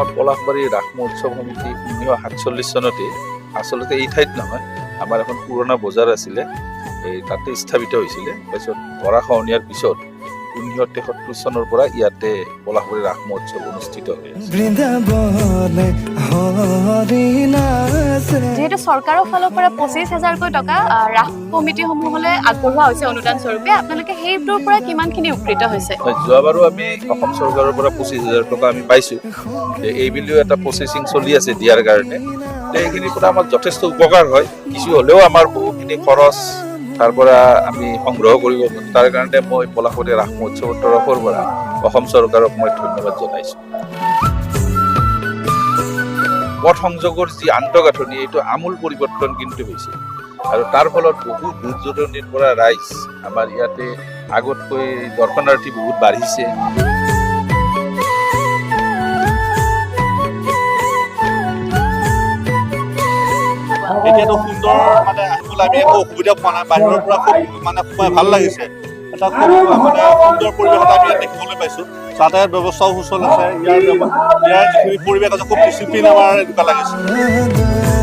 আমাৰ পলাশবাৰী ৰাস মহোৎসৱ সমিতি ঊনৈছশ সাতচল্লিছ চনতে আচলতে এই ঠাইত নহয়, আমাৰ এখন পুৰণা বজাৰ আছিলে, এই তাতে স্থাপিত হৈছিলে। তাৰপিছত গৰাখহনীয়াৰ পিছত ঊনৈছশ তেসত্তৰ চনৰ পৰা ইয়াতে পলাশবাৰী ৰাস মহোৎসৱ অনুষ্ঠিত হৈ আছে। যিহেতু চৰকাৰৰ ফালৰ পৰা পঁচিছ হাজাৰকৈ টকা ৰাস কমিটিসমূহলৈ আগবঢ়োৱা হৈছে অনুদান স্বৰূপে আপোনালোকে সেইটোৰ পৰা কিমানখিনি উপকৃত হৈছে? হয়, যোৱাবাৰো আমি অসম চৰকাৰৰ পৰা পঁচিছ হাজাৰ টকা আমি পাইছোঁ। যে এইবুলিও এটা প্ৰচেচিং চলি আছে দিয়াৰ কাৰণে। তে এইখিনিৰ পৰা আমাৰ যথেষ্ট উপকাৰ হয়। কিছু হ'লেও আমাৰ বহুখিনি খৰচ তাৰ পৰা আমি সংগ্ৰহ কৰিব পাৰোঁ। তাৰ কাৰণে মই পলাশবাৰী ৰাস মহোৎসৱৰ তৰফৰ পৰা অসম চৰকাৰক মই ধন্যবাদ জনাইছোঁ। সংযোগৰ যি আন্তঃগাঁথনি, এইটো আমূল পৰিৱৰ্তন কিন্তু হৈছে। আৰু তাৰ ফলত বহু দূৰ দূৰণিৰ পৰা ৰাইজ আমাৰ ইয়াতে আগতকৈ দৰ্শনাৰ্থী বহুত বাঢ়িছে। এতিয়াতো সুন্দৰ মানে আমি একো অসুবিধা পোৱা নাই, বাহিৰৰ পৰা খুব মানে ভালো লাগিছে। খুব মানে সুন্দৰ পৰিৱেশ এটা আমি দেখিবলৈ পাইছোঁ। যাতায়াত ব্যৱস্থাও সুচল আছে। ইয়াৰ ইয়াৰ যিখিনি পৰিৱেশ আছে খুব ডিচিপ্লিন আমাৰ এনেকুৱা লাগিছে।